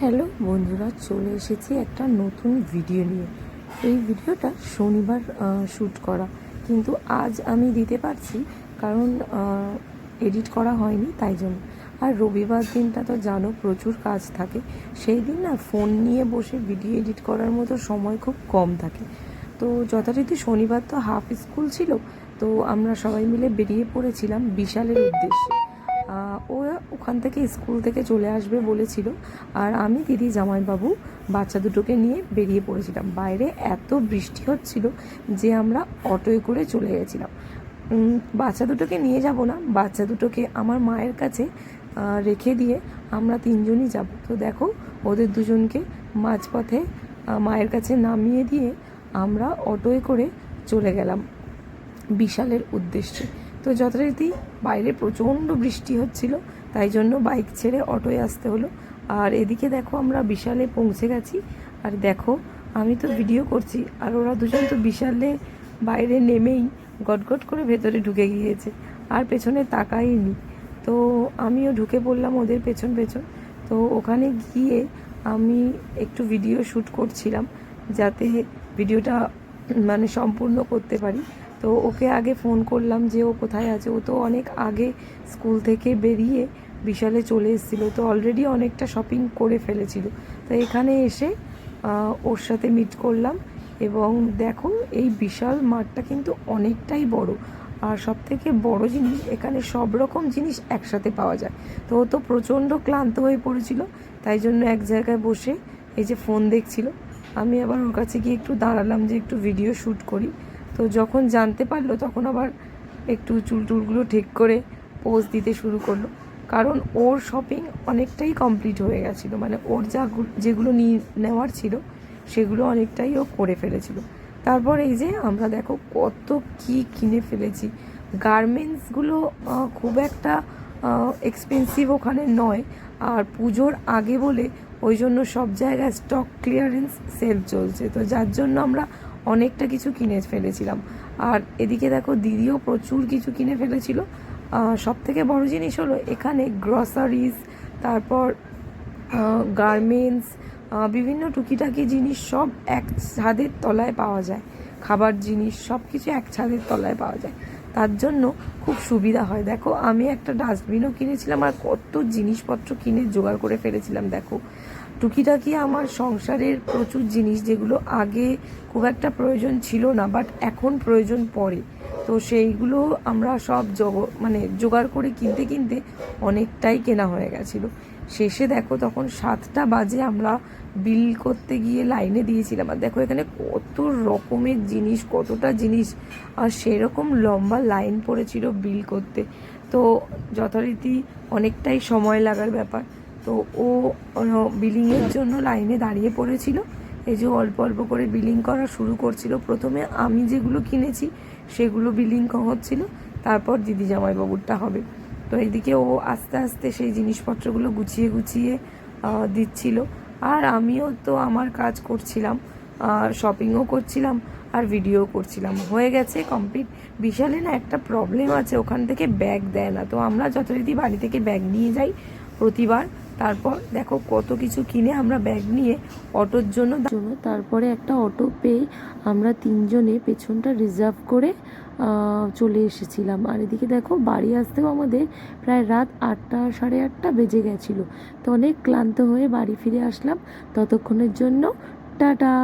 Hello বন্ধুরা, চলে এসেছি একটা নতুন ভিডিও নিয়ে। এই ভিডিওটা শনিবার শ্যুট করা। কিন্তু আজ আমি দিতে পারছি, কারণ এডিট করা হয়নি, তাই জন্য। আর রবিবার দিনটা তো জানো, প্রচুর কাজ থাকে। সেই দিন না ফোন নিয়ে বসে ভিডিও এডিট করার মতো সময় খুব কম থাকে। তো যথারীতি শনিবার তো হাফ স্কুল ছিল, তো আমরা সবাই মিলে বেরিয়ে পড়েছিলাম বিশালের উদ্দেশ্যে। ও ওখান থেকে স্কুল থেকে চলে আসবে বলেছিল। আর আমি দিদি জামাইবাবু বাচ্চা দুটোকে নিয়ে বেরিয়ে পড়েছিলাম। বাইরে এত বৃষ্টি হচ্ছিল যে আমরা অটোয় করে চলে গেছিলাম। বাচ্চা দুটোকে নিয়ে যাব না, বাচ্চা দুটোকে আমার মায়ের কাছে রেখে দিয়ে আমরা তিনজনই যাব। তো দেখো, ওদের দুজনকে মাঝপথে মায়ের কাছে নামিয়ে দিয়ে আমরা অটোয় করে চলে গেলাম বিশালের উদ্দেশ্যে। তো যথারীতি বাইরে প্রচণ্ড বৃষ্টি হচ্ছিল, তাই জন্য বাইক ছেড়ে অটোয় আসতে হলো। আর এদিকে দেখো আমরা বিশালে পৌঁছে গেছি। আর দেখো, আমি তো ভিডিও করছি, আর ওরা দুজন তো বিশালে বাইরে নেমেই গটগট করে ভেতরে ঢুকে গিয়েছে, আর পেছনে তাকাইনি তো আমিও ঢুকে পড়লাম ওদের পেছন পেছন। তো ওখানে গিয়ে আমি একটু ভিডিও শ্যুট করছিলাম, যাতে ভিডিওটা মানে সম্পূর্ণ করতে পারি। তো ওকে আগে ফোন করলাম যে ও কোথায় আছে। ও তো অনেক আগে স্কুল থেকে বেরিয়ে বিশালে চলে এসেছিল। তো অলরেডি অনেকটা শপিং করে ফেলেছিল। তো এখানে এসে ওর সাথে মিট করলাম এবং দেখো এই বিশাল মাঠটা কিন্তু অনেকটাই বড়। আর সব থেকে বড় জিনিস, এখানে সব রকম জিনিস একসাথে পাওয়া যায়। তো ও তো প্রচণ্ড ক্লান্ত হয়ে পড়েছিল। তাই জন্য এক জায়গায় বসে এই যে ফোন দেখছিল। আমি আবার ওর কাছে গিয়ে একটু দাঁড়ালাম যে একটু ভিডিও শ্যুট করি। তো যখন জানতে পারল, তখন আবার একটু চুল টুলগুলো ঠিক করে পোজ দিতে শুরু করল। কারণ ওর শপিং অনেকটাই কমপ্লিট হয়ে গেছিল। মানে ওর যা যেগুলো নিয়ে নেওয়ার ছিল, সেগুলো অনেকটাই ও করে ফেলেছিল। তারপর এই যে আমরা দেখো কত কি কিনে ফেলেছি। গার্মেন্টসগুলো খুব একটা এক্সপেন্সিভ ওখানে নয়। আর পুজোর আগে বলে ওই জন্য সব জায়গায় স্টক ক্লিয়ারেন্স সেল চলছে। তো যার জন্য আমরা অনেকটা কিছু কিনে ফেলেছিলাম। আর এদিকে দেখো, দিদিও প্রচুর কিছু কিনে ফেলেছিল। সব থেকে বড় জিনিস হলো এখানে গ্রসারিজ তারপর গার্মেন্টস বিভিন্ন টুকিটাকি জিনিস সব এক ছাদের তলায় পাওয়া যায়। খাবার জিনিস সব কিছু এক ছাদের তলায় পাওয়া যায়। তার জন্য খুব সুবিধা হয়। দেখো, আমি একটা ডাস্টবিনও কিনেছিলাম আর কত জিনিসপত্র কিনে জোগাড় করে ফেলেছিলাম, দেখো। টুকিটাকি আমার সংসারের প্রচুর জিনিস যেগুলো আগে খুব একটা প্রয়োজন ছিল না বাট এখন প্রয়োজন পড়ে। তো সেইগুলো আমরা সব জগ মানে জোগাড় করে কিনতে কিনতে অনেকটাই কেনা হয়ে গেছিল। শেষে দেখো তখন সাতটা বাজে আমরা বিল করতে গিয়ে লাইনে দিয়েছিলাম। আর দেখো এখানে কত রকমের জিনিস, কতটা জিনিস, আর সেরকম লম্বা লাইন পড়েছিল বিল করতে। তো যথারীতি অনেকটাই সময় লাগার ব্যাপার। তো ও বিলিংয়ের জন্য লাইনে দাঁড়িয়ে পড়েছিল। এই যে অল্প অল্প করে বিলিং করা শুরু করছিল। প্রথমে আমি যেগুলো কিনেছি, সেগুলো বিলিং হচ্ছিল। তারপর দিদি জামাইবাবুরটা হবে। তো এইদিকে ও আস্তে আস্তে সেই জিনিসপত্রগুলো গুছিয়ে গুছিয়ে দিচ্ছিল। আর আমিও তো আমার কাজ করছিলাম আর শপিংও করছিলাম আর ভিডিও করছিলাম। হয়ে গেছে কমপ্লিট বিশালে না একটা প্রবলেম আছে, ওখান থেকে ব্যাগ দেয় না। তো আমরা যথারীতি বাড়ি থেকে ব্যাগ নিয়ে যাই। প্রতিবার। তারপর দেখো কত কিছু কিনে আমরা ব্যাগ নিয়ে অটোর জন্য জন্য তারপরে একটা অটো পেয়ে আমরা তিনজনে পেছনটা রিজার্ভ করে চলে এসেছিলাম। আর এদিকে দেখো বাড়ি আসতেও আমাদের প্রায় রাত আটটা, সাড়ে আটটা বেজে গেছিল। তো অনেক ক্লান্ত হয়ে বাড়ি ফিরে আসলাম। ততক্ষণের জন্য টাটা।